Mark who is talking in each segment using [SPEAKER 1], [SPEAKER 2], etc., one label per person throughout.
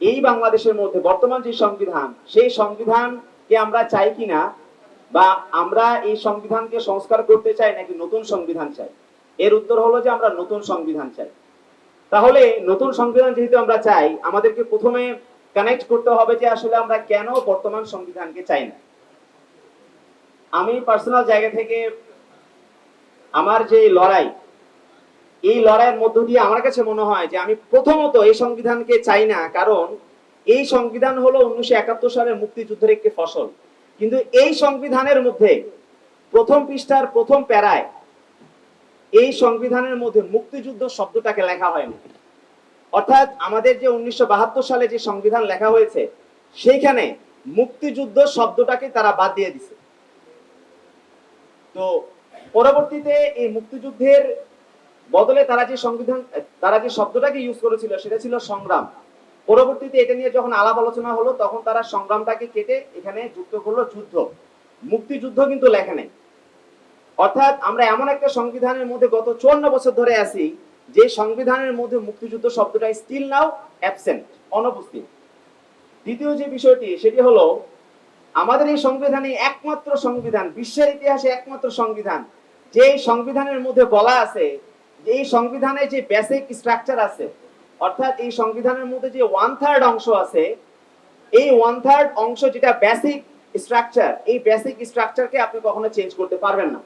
[SPEAKER 1] এই বাংলাদেশের মধ্যে বর্তমান যে সংবিধান, সেই সংবিধানকে আমরা চাই কিনা বা আমরা এই সংবিধানকে সংস্কার করতে চাই নাকি নতুন সংবিধান চাই? এর উত্তর হলো যে আমরা নতুন সংবিধান চাই। তাহলে নতুন সংবিধান যেহেতু আমরা চাই, আমাদেরকে প্রথমে কানেক্ট করতে হবে যে আসলে আমরা কেন বর্তমান সংবিধানকে চাই না। আমি পার্সোনাল জায়গা থেকে আমার যে লড়াই এই লড়াইয়ের মধ্য দিয়ে আমার কাছে মনে হয় যে আমি প্রথমত এই সংবিধানকে চাই না, কারণ এই সংবিধান হলো উনিশশো একাত্তর সালের মুক্তিযুদ্ধের একটি ফসল। কিন্তু এই সংবিধানের মধ্যে প্রথম পৃষ্ঠার প্রথম প্যারায় এই সংবিধানের মধ্যে মুক্তিযুদ্ধ শব্দটাকে লেখা হয়নি। অর্থাৎ আমাদের যে উনিশশো বাহাত্তর সালে যে সংবিধান লেখা হয়েছে, সেইখানে মুক্তিযুদ্ধ শব্দটাকে তারা বাদ দিয়ে দিছে। তো পরবর্তীতে এই মুক্তিযুদ্ধের বদলে তারা যে সংবিধান, তারা যে শব্দটাকে ইউজ করেছিল, সেটা ছিল সংগ্রাম। পরবর্তীতে এটা নিয়ে যখন আলাপ আলোচনা হলো, তখন তারা সংগ্রামটাকে কেটে এখানে যুক্ত করল যুদ্ধ। মুক্তিযুদ্ধ কিন্তু লেখা নেই। অর্থাৎ আমরা এমন একটা সংবিধানের মধ্যে গত চুয়ান্ন বছর ধরে আছি, যে সংবিধানের মধ্যে মুক্তিযুদ্ধ শব্দটা স্টিল নাও অ্যাবসেন্ট অনুপস্থিত। দ্বিতীয় যে বিষয়টি, সেটি হলো, আমাদের এই সংবিধানে একমাত্র সংবিধান, বিশ্বের ইতিহাসে একমাত্র সংবিধান যে সংবিধানের মধ্যে বলা আছে এই সংবিধানে যে বেসিক স্ট্রাকচার আছে, অর্থাৎ এই সংবিধানের মধ্যে যে ওয়ান থার্ড অংশ আছে, এই ওয়ান থার্ড অংশ যেটা বেসিক স্ট্রাকচার এই বেসিক স্ট্রাকচারকে আপনি কখনো চেঞ্জ করতে পারবেন না।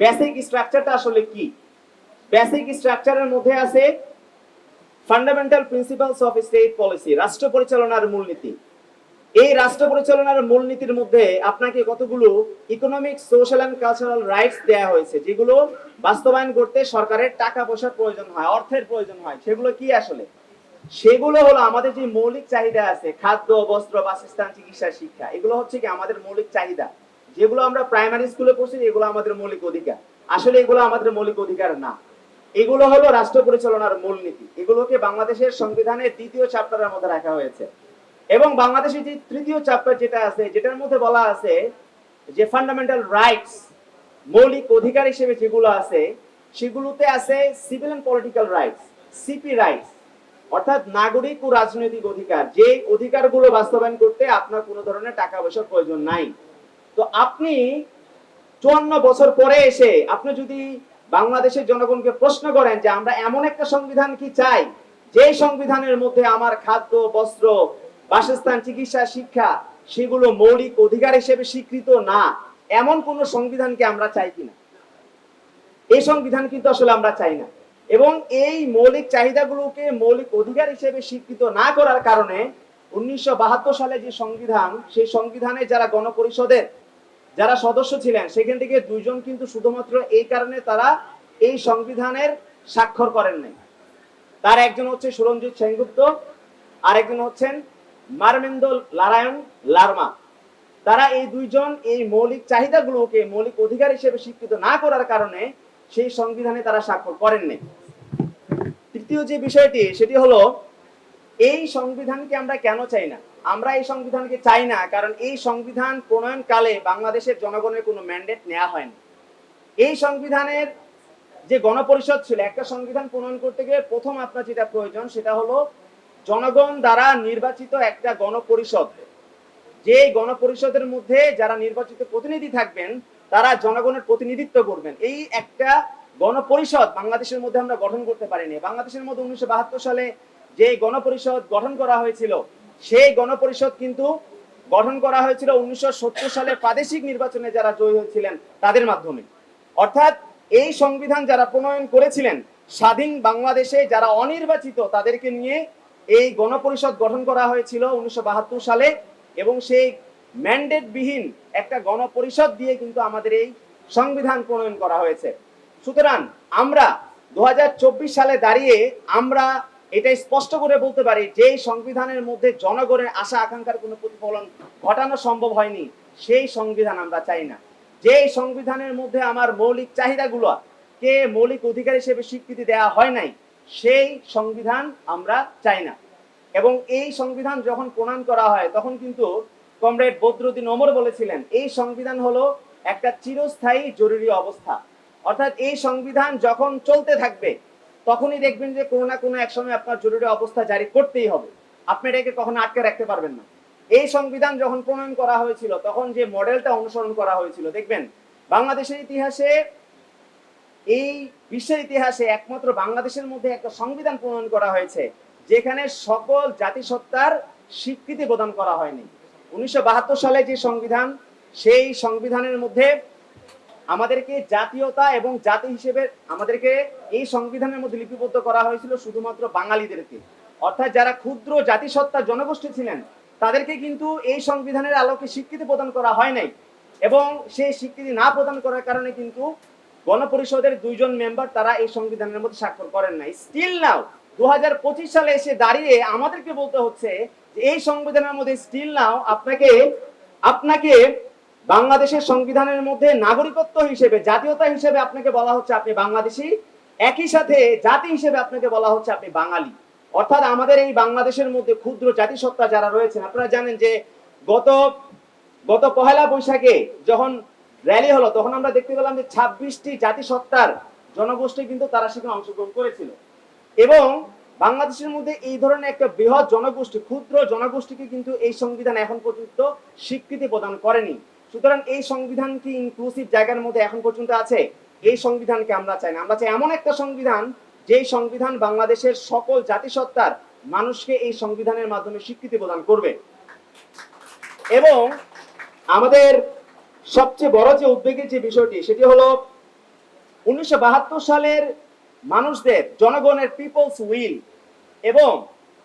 [SPEAKER 1] বেসিক স্ট্রাকচারটা আসলে কি? বেসিক স্ট্রাকচারের মধ্যে আছে fundamental principles of state policy রাষ্ট্র পরিচালনার মূলনীতি। এই রাষ্ট্র পরিচালনার মূলনীতির মধ্যে আপনাকে কতগুলো economic social and cultural rights দেয়া হয়েছে, যেগুলো বাস্তবায়ন করতে সরকারের টাকা পয়সার প্রয়োজন হয়, অর্থের প্রয়োজন হয়, সেগুলো কি আসলে? সেগুলো হলো আমাদের যে মৌলিক চাহিদা আছে, খাদ্য, বস্ত্র, বাসস্থান, চিকিৎসা, শিক্ষা, এগুলো হচ্ছে কি আমাদের মৌলিক চাহিদা। যেগুলো আমরা প্রাইমারি স্কুলে পড়ছি, এগুলো আমাদের মৌলিক অধিকার। আসলে এগুলো আমাদের মৌলিক অধিকার না। এগুলো হলো রাষ্ট্র পরিচালনার মূলনীতি। এগুলোকে বাংলাদেশের সংবিধানের দ্বিতীয় চ্যাপ্টারের মধ্যে রাখা হয়েছে। এবং বাংলাদেশের যে তৃতীয় চ্যাপ্টার যেটা আছে, যেটার মধ্যে বলা আছে যে ফান্ডামেন্টাল রাইটস মৌলিক অধিকার হিসেবে যেগুলো আছে, সেগুলোতে আছে civil and political rights CP rights অর্থাৎ নাগরিক ও রাজনৈতিক অধিকার। যে অধিকারগুলো বাস্তবায়ন করতে আপনার কোনো ধরনের টাকা পয়সার প্রয়োজন নাই। তো আপনি চুয়ান্ন বছর পরে এসে আপনি যদি বাংলাদেশের জনগণকে প্রশ্ন করেন যে আমরা এমন একটা সংবিধান কি চাই? যে সংবিধানের মধ্যে আমার খাদ্য, বস্ত্র বাসস্থান, চিকিৎসা, শিক্ষা, সেগুলো মৌলিক অধিকার হিসেবে স্বীকৃত না। এমন কোন সংবিধানকে আমরা চাই কিনা? এই সংবিধান কিন্তু আসলে আমরা চাই না। এবং এই মৌলিক চাহিদাগুলোকে মৌলিক অধিকার হিসেবে স্বীকৃত না করার কারণে উনিশশো বাহাত্তর সালে যে সংবিধান, সেই সংবিধানে যারা গণপরিষদের যারা সদস্য ছিলেন, সেখান থেকে দুইজন কিন্তু শুধুমাত্র এই কারণে তারা এই সংবিধানের স্বাক্ষর করেন নাই। তার একজন হচ্ছে সুরঞ্জিত সেনগুপ্ত আর একজন হচ্ছেন মারমেন্দ্র নারায়ণ লার্মা। তারা এই দুইজন এই মৌলিক চাহিদাগুলোকে মৌলিক অধিকার হিসেবে স্বীকৃত না করার কারণে সেই সংবিধানে তারা স্বাক্ষর করেননি। তৃতীয় যে বিষয়টি, সেটি হলো, এই সংবিধানকে আমরা কেন চাই না? আমরা এই সংবিধানকে চাই না কারণ এই সংবিধান প্রণয়নকালে বাংলাদেশের জনগণের কোনো ম্যান্ডেট নেওয়া হয়নি। এই সংবিধানের যে গণপরিষদ ছিল, একটা সংবিধান প্রণয়ন করতে গেলে প্রথম আপনার যেটা প্রয়োজন, সেটা হলো জনগণ দ্বারা নির্বাচিত একটা গণপরিষদ। যে গণপরিষদের মধ্যে যারা নির্বাচিত প্রতিনিধি থাকবেন, তারা জনগণের প্রতিনিধিত্ব করবেন। এই একটা গণপরিষদ বাংলাদেশের মধ্যে আমরা গঠন করতে পারিনি। বাংলাদেশের মধ্যে উনিশশো বাহাত্তর সালে যে গণপরিষদ গঠন করা হয়েছিল, সেই গণপরিষদ কিন্তু গঠন করা হয়েছিল উনিশশো সত্তর সালে প্রাদেশিক নির্বাচনে যারা জয়ী হয়েছিলেন, তাদের মাধ্যমে। অর্থাৎ এই সংবিধান যারা প্রণয়ন করেছিলেন, স্বাধীন বাংলাদেশে যারা অনির্বাচিত, তাদেরকে নিয়ে এই গণপরিষদ গঠন করা হয়েছিল উনিশশো বাহাত্তর সালে এবং সেই ম্যান্ডেট বিহীন একটা গণপরিষদ দিয়ে কিন্তু আমাদের এই সংবিধান প্রণয়ন করা হয়েছে। সুতরাং আমরা দু হাজার চব্বিশ সালে দাঁড়িয়ে আমরা এটা স্পষ্ট করে বলতে পারি যে সংবিধানের মধ্যে জনগণের আশা আকাঙ্ক্ষার কোনো প্রতিফলন ঘটানো সম্ভব হয়নি, সেই সংবিধান আমরা চাই না। যে সংবিধানের মধ্যে আমার মৌলিক চাহিদাগুলো, কে মৌলিক অধিকার হিসেবে স্বীকৃতি দেওয়া হয় নাই সেই সংবিধান আমরা চাই না। এবং এই সংবিধান যখন প্রণয়ন করা হয়, তখন কিন্তু কমরেড বদরুদ্দিন ওমর বলেছিলেন, এই সংবিধান হলো একটা চিরস্থায়ী জরুরি অবস্থা। অর্থাৎ এই সংবিধান যখন চলতে থাকবে, তখনই দেখবেন যে কোনো না কোনো এক সময় আপনার জরুরি অবস্থা জারি করতেই হবে। আপনি এটাকে কখনো আটকে রাখতে পারবেন না। এই সংবিধান যখন প্রণয়ন করা হয়েছিল, তখন যে মডেলটা অনুসরণ করা হয়েছিল, দেখবেন বাংলাদেশের ইতিহাসে এই বিশ্বের ইতিহাসে একমাত্র বাংলাদেশের মধ্যে একটা সংবিধান প্রণয়ন করা হয়েছে, যেখানে সকল জাতিসত্তার স্বীকৃতি প্রদান করা হয়নি। উনিশশো বাহাত্তর সালে যে সংবিধান, সেই সংবিধানের মধ্যে আমাদেরকে জাতীয়তা এবং জাতি হিসেবে আমাদেরকে এই সংবিধানের মধ্যে লিপিবদ্ধ করা হয়েছিল শুধুমাত্র বাঙালিদেরকে। অর্থাৎ যারা ক্ষুদ্র জাতিসত্তার জনগোষ্ঠী ছিলেন, তাদেরকে কিন্তু এই সংবিধানের আলোকে স্বীকৃতি প্রদান করা হয় নাই এবং সেই স্বীকৃতি না প্রদান করার কারণে কিন্তু গণপরিষদের দুইজন মেম্বার তারা এই সংবিধানের মধ্যে স্বাক্ষর করেন নাই। স্টিল নাও দুই হাজার পঁচিশ সালে এসে দাঁড়িয়ে আমাদেরকে বলতে হচ্ছে এই সংবিধানের মধ্যে স্টিল নাও আপনাকে আপনাকে বাংলাদেশের সংবিধানের মধ্যে নাগরিকত্ব হিসেবে, জাতীয়তা হিসেবে আপনাকে বলা হচ্ছে আপনি বাংলাদেশি, একই সাথে জাতি হিসেবে আপনাকে বলা হচ্ছে আপনি বাঙালি। অর্থাৎ আমাদের এই বাংলাদেশের মধ্যে ক্ষুদ্র জাতিসত্তা যারা রয়েছেন, আপনারা জানেন যে গত গত পহেলা বৈশাখে যখন র্যালি হলো, তখন আমরা দেখতে পেলাম যে ছাব্বিশটি জাতিসত্তার জনগোষ্ঠী কিন্তু তারা সেখানে অংশগ্রহণ করেছিল। এবং বাংলাদেশের মধ্যে এই ধরনের একটা বৃহৎ জনগোষ্ঠী, ক্ষুদ্র জনগোষ্ঠীকে কিন্তু এই সংবিধান এখন পর্যন্ত স্বীকৃতি প্রদান করেনি। সুতরাং এই সংবিধান কি ইনক্লুসিভ জায়গার মধ্যে এখন পর্যন্ত আছে? এই সংবিধানকে আমরা চাই না। আমরা চাই এমন একটা সংবিধান, যেই সংবিধান বাংলাদেশের সকল জাতিসত্তার মানুষকে এই সংবিধানের মাধ্যমে স্বীকৃতি প্রদান করবে। এবং আমাদের সবচেয়ে বড় যে উদ্বেগের যে বিষয়টি, সেটি হলো উনিশশো বাহাত্তর সালের মানুষদের, জনগণের পিপলস উইল এবং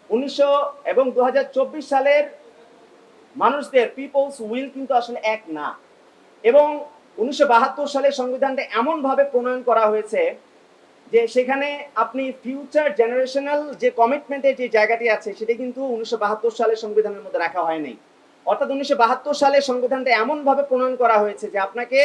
[SPEAKER 1] উনিশশো এবং দু সালের মানুষদের পিপলস উইল কিন্তু আসলে এক না। এবং উনিশশো বাহাত্তর সালের সংবিধানটা এমনভাবে প্রণয়ন করা হয়েছে যে সেখানে আপনি ফিউচার জেনারেশনাল যে কমিটমেন্টের যে জায়গাটি আছে, সেটা কিন্তু উনিশশো বাহাত্তর সালের সংবিধানের মধ্যে রাখা হয়নি। অর্থাৎ উনিশশো বাহাত্তর সালে সংবিধানটা এমনভাবে প্রণয়ন করা হয়েছে যে আপনাকে,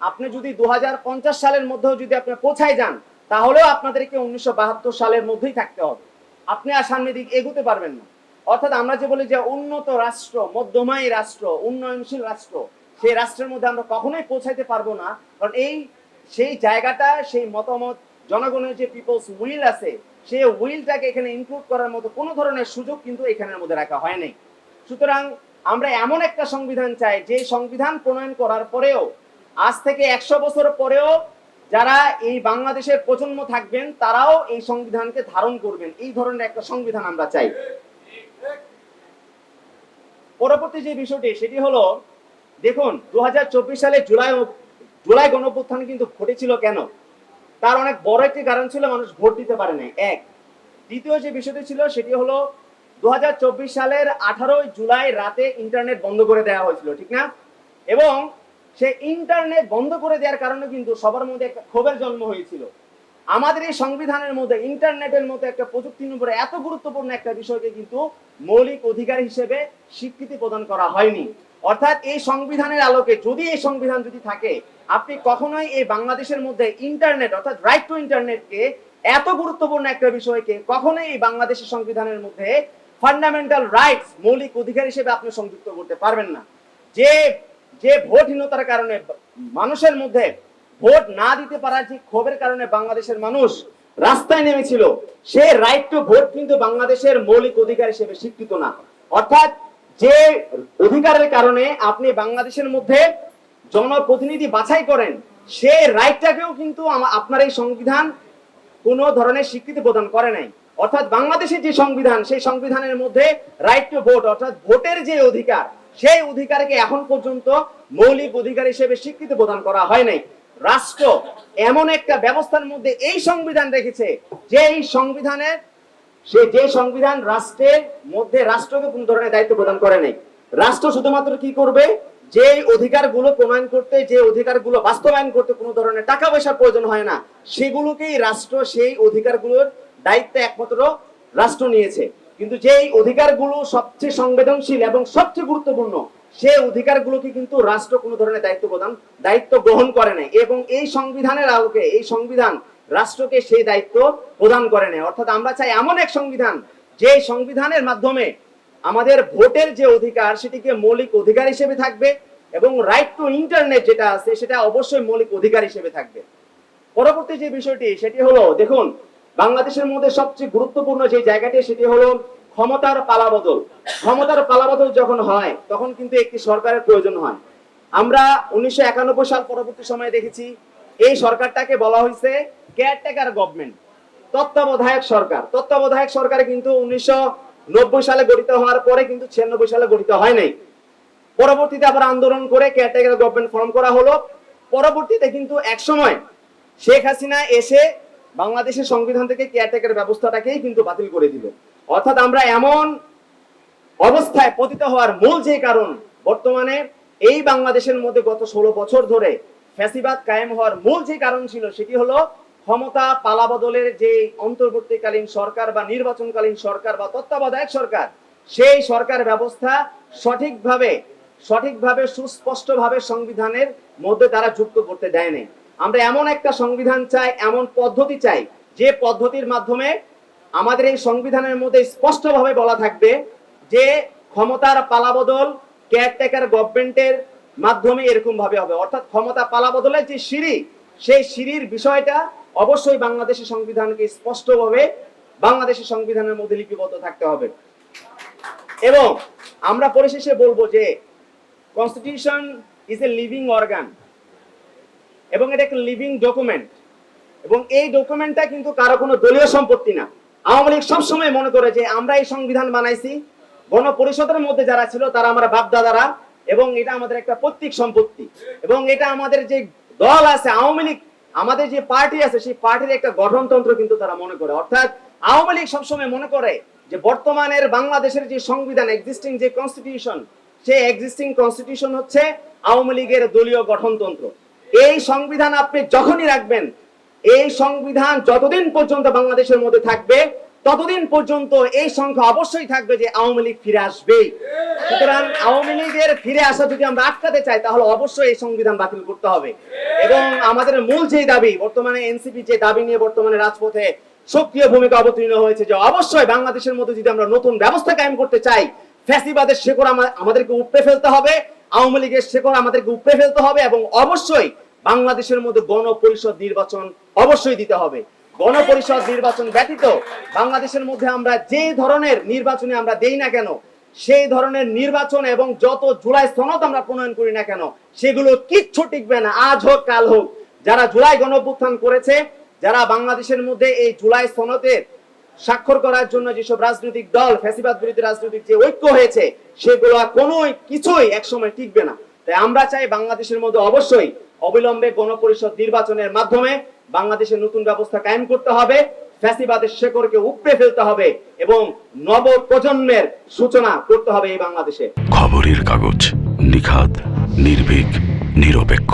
[SPEAKER 1] আপনি যদি দু হাজার পঞ্চাশ সালের মধ্যেও যদি আপনি পৌঁছায় যান, তাহলেও আপনাদেরকে উনিশশো বাহাত্তর সালের মধ্যেই থাকতে হবে। আপনি আর সামনের দিক এগোতে পারবেন না। অর্থাৎ আমরা যে বলি যে উন্নত রাষ্ট্র, মধ্যমায়ী রাষ্ট্র, উন্নয়নশীল রাষ্ট্র, সেই রাষ্ট্রের মধ্যে আমরা কখনোই পৌঁছাইতে পারব না। কারণ এই, সেই জায়গাটা, সেই মতামত, জনগণের যে পিপলস উইল আছে, সেই উইলটাকে এখানে ইনক্লুড করার মতো কোনো ধরনের সুযোগ কিন্তু এখানের মধ্যে রাখা হয়নি সুতরাং আমরা এমন একটা সংবিধান চাই, যে সংবিধান প্রণয়ন করার পরেও, আজ থেকে একশো বছর পরেও যারা এই বাংলাদেশের প্রজন্ম থাকবেন, তারাও এই সংবিধানকে ধারণ করবেন। এই ধরনের একটা সংবিধান আমরা চাই। পরবর্তী যে বিষয়টি, সেটি হলো, দেখুন দু হাজার চব্বিশ সালে জুলাই জুলাই গণঅভ্যুত্থান কিন্তু ঘটেছিল কেন? তার অনেক বড় একটি কারণ ছিল, মানুষ ভোট দিতে পারে নাই। এক, দ্বিতীয় যে বিষয়টি ছিল, সেটি হলো দু হাজার চব্বিশ সালের আঠারোই জুলাই রাতে ইন্টারনেট বন্ধ করে দেওয়া হয়েছিল, ঠিক না? এবং সেই ইন্টারনেট বন্ধ করে দেওয়ার কারণে কিন্তু সবার মধ্যে একটা ক্ষোভের জন্ম হয়েছিল। আমাদের এই সংবিধানের মধ্যে, ইন্টারনেটের মতো একটা প্রযুক্তির উপরে এত গুরুত্বপূর্ণ একটা বিষয়কে কিন্তু মৌলিক অধিকার হিসেবে স্বীকৃতি প্রদান করা হয়নি। অর্থাৎ এই সংবিধানের আলোকে, যদি এই সংবিধান যদি থাকে, আপনি কখনোই এই বাংলাদেশের মধ্যে ইন্টারনেট, অর্থাৎ রাইট টু ইন্টারনেটকে এত গুরুত্বপূর্ণ একটা বিষয়কে কখনোই এই বাংলাদেশের সংবিধানের মধ্যে ফান্ডামেন্টাল রাইটস মৌলিক অধিকার হিসেবে আপনি সংযুক্ত করতে পারবেন না। যে যে ভোটহীনতার কারণে মানুষের মধ্যে ভোট না দিতে পারার যে ক্ষোভের কারণে বাংলাদেশের মানুষ রাস্তায় নেমেছিল, সে রাইট টু ভোট কিন্তু বাংলাদেশের মৌলিক অধিকার হিসেবে স্বীকৃত না। অর্থাৎ যে অধিকারের কারণে আপনি বাংলাদেশের মধ্যে জনপ্রতিনিধি বাছাই করেন, সে রাইটটাকেও কিন্তু আপনার এই সংবিধান কোনো ধরনের স্বীকৃতি প্রদান করে নাই। অর্থাৎ বাংলাদেশের যে সংবিধান, সেই সংবিধানের মধ্যে রাইট টু ভোট অর্থাৎ ভোটের যে অধিকার, সেই অধিকারকে এখন পর্যন্ত মৌলিক অধিকার হিসেবে স্বীকৃতি প্রদান করা হয় নাই। রাষ্ট্র এমন একটা ব্যবস্থার মধ্যে এই সংবিধান রেখেছে, যে এই সংবিধানের সে যে সংবিধান রাষ্ট্রের মধ্যে রাষ্ট্রকে কোন ধরনের দায়িত্ব প্রদান করে নাই। রাষ্ট্র শুধুমাত্র কি করবে? যে অধিকারগুলো প্রমাণ করতে, যে অধিকারগুলো বাস্তবায়ন করতে কোনো ধরনের টাকা পয়সার প্রয়োজন হয় না। সেগুলোকেই রাষ্ট্র সেই অধিকারগুলোর দায়িত্ব একমাত্র রাষ্ট্র নিয়েছে। কিন্তু যেই অধিকারগুলো সবচেয়ে সংবেদনশীল এবং সবচেয়ে গুরুত্বপূর্ণ, সেই অধিকারগুলোকে কিন্তু রাষ্ট্র কোনো ধরনের দায়িত্ব প্রদান, দায়িত্ব গ্রহণ করে নাই এবং এই সংবিধানের আলোকে, এই সংবিধান রাষ্ট্রকে সেই দায়িত্ব প্রদান করে নেয় অর্থাৎ আমরা চাই এমন এক সংবিধান যে সংবিধানের মাধ্যমে আমাদের ভোটের যে অধিকার, সেটিকে মৌলিক অধিকার হিসেবে থাকবে এবং রাইট টু ইন্টারনেট যেটা আছে, সেটা অবশ্যই মৌলিক অধিকার হিসেবে থাকবে। পরবর্তী যে বিষয়টি, সেটি হলো, দেখুন বাংলাদেশের মধ্যে সবচেয়ে গুরুত্বপূর্ণ যে জায়গাটি, সেটি হলো ক্ষমতার পালাবদল। ক্ষমতার পালাবদল যখন হয়, তখন কিন্তু একটি সরকারের প্রয়োজন হয়। আমরা উনিশশো একানব্বই সাল পরবর্তী সময়ে দেখেছি, এই সরকারটাকে বলা হয়েছে কেয়ারটেকার গভর্নমেন্ট তত্ত্বাবধায়ক সরকার। তত্ত্বাবধায়ক সরকার কিন্তু উনিশশো নব্বই সালে গঠিত হওয়ার পরে কিন্তু ছিয়ানব্বই সালে গঠিত হয় নাই। পরবর্তীতে আবার আন্দোলন করে কেয়ারটেকার গভর্নমেন্ট ফর্ম করা হলো। পরবর্তীতে কিন্তু একসময় শেখ হাসিনা এসে বাংলাদেশের সংবিধান থেকে কেয়ারটেকার ব্যবস্থাটাকেই কিন্তু বাতিল করে দিল। অর্থাৎ আমরা এমন অবস্থায় পতিত হওয়ার মূল যে কারণ, বর্তমানে এই বাংলাদেশের মধ্যে গত ষোলো বছর ধরে ফ্যাসিবাদ কায়েম হওয়ার মূল যে কারণ ছিল সেটি হলো ক্ষমতা পালাবদলের যে অন্তর্বর্তীকালীন সরকার বা নির্বাচনকালীন সরকার বা তত্ত্বাবধায়ক সরকার, সেই সরকার ব্যবস্থা সঠিকভাবে সঠিকভাবে সুস্পষ্টভাবে সংবিধানের মধ্যে তারা যুক্ত করতে দেয়নি। আমরা এমন একটা সংবিধান চাই, এমন পদ্ধতি চাই, যে পদ্ধতির মাধ্যমে আমাদের এই সংবিধানের মধ্যে স্পষ্টভাবে বলা থাকবে যে ক্ষমতার পালাবদল কেয়ারটেকার গভর্নমেন্টের মাধ্যমে এরকম ভাবে হবে। অর্থাৎ ক্ষমতা পালাবদলের যে সিঁড়ি, সেই সিঁড়ির বিষয়টা অবশ্যই বাংলাদেশের সংবিধানকে স্পষ্টভাবে বাংলাদেশের সংবিধানের মধ্যে লিপিবদ্ধ থাকতে হবে। এবং আমরা পরিশেষে বলব যে constitution is a living organ এবং এটা একটা লিভিং ডকুমেন্ট এবং এই ডকুমেন্টটা কিন্তু কারও কোনো দলীয় সম্পত্তি না। আওয়ামী লীগ সবসময় মনে করে যে আমরা এই সংবিধান বানাইছি। গণপরিষদের মধ্যে যারা ছিল, তারা আমরা বাপদাদারা। এবং এটা আমাদের একটা পৈতৃক সম্পত্তি। এবং এটা আমাদের যে দল আছে, আওয়ামী লীগ, আমাদের যে পার্টি আছে, সেই পার্টির একটা গঠনতন্ত্র কিন্তু তারা মনে করে। অর্থাৎ আওয়ামী লীগ সবসময় মনে করে যে বর্তমানের বাংলাদেশের যে সংবিধান এক্সিস্টিং যে কনস্টিটিউশন সেই এক্সিস্টিং কনস্টিটিউশন হচ্ছে আওয়ামী লীগের দলীয় গঠনতন্ত্র। এই সংবিধান আপনি যখনই রাখবেন, এই সংবিধান যতদিন পর্যন্ত বাংলাদেশের মধ্যে থাকবে, ততদিন পর্যন্ত এই সংখ্যা অবশ্যই থাকবে যে আওয়ামী লীগ ফিরে আসবেই। সুতরাং আওয়ামী লীগের ফিরে আসা যদি আমরা আটকাতে চাই, তাহলে অবশ্যই এই সংবিধান বাতিল করতে হবে। এবং আমাদের মূল যে দাবি, বর্তমানে এনসিপি যে দাবি নিয়ে বর্তমানে রাজপথে সক্রিয় ভূমিকা অবতীর্ণ হয়েছে যে অবশ্যই বাংলাদেশের মধ্যে যদি আমরা নতুন ব্যবস্থা কায়েম করতে চাই, ফ্যাসিবাদের শেকড় আমাদেরকে উপড়ে ফেলতে হবে। আওয়ামী লীগের শেকড় আমাদেরকে উপড়ে ফেলতে হবে এবং অবশ্যই বাংলাদেশের মধ্যে গণপরিষদ নির্বাচন অবশ্যই দিতে হবে। গণপরিষদ নির্বাচন ব্যতীত বাংলাদেশের মধ্যে আমরা যে ধরনের নির্বাচনে আমরা দেই না কেন, সেই ধরনের নির্বাচন এবং যত জুলাই সনদ আমরা প্রণয়ন করি না কেন, সেগুলো কিচ্ছু টিকবে না, আজ হোক, কাল হোক। যারা জুলাই গণঅভ্যুত্থান করেছে, যারা বাংলাদেশের মধ্যে এই জুলাই সনদের স্বাক্ষর করার জন্য যেসব রাজনৈতিক দল, ফ্যাসিবাদ বিরোধী রাজনৈতিক যে ঐক্য হয়েছে, সেগুলো কোনো কিছুই একসময় টিকবে না। তাই আমরা চাই বাংলাদেশের মধ্যে অবশ্যই অবিলম্বে গণপরিষদ নির্বাচনের মাধ্যমে বাংলাদেশের নতুন ব্যবস্থা কায়েম করতে হবে, ফ্যাসিবাদের শেকড়কে উপড়ে ফেলতে হবে এবং নব প্রজন্মের সূচনা করতে হবে এই বাংলাদেশে।
[SPEAKER 2] খবরের কাগজ নিখাত নির্ভীক, নিরপেক্ষ।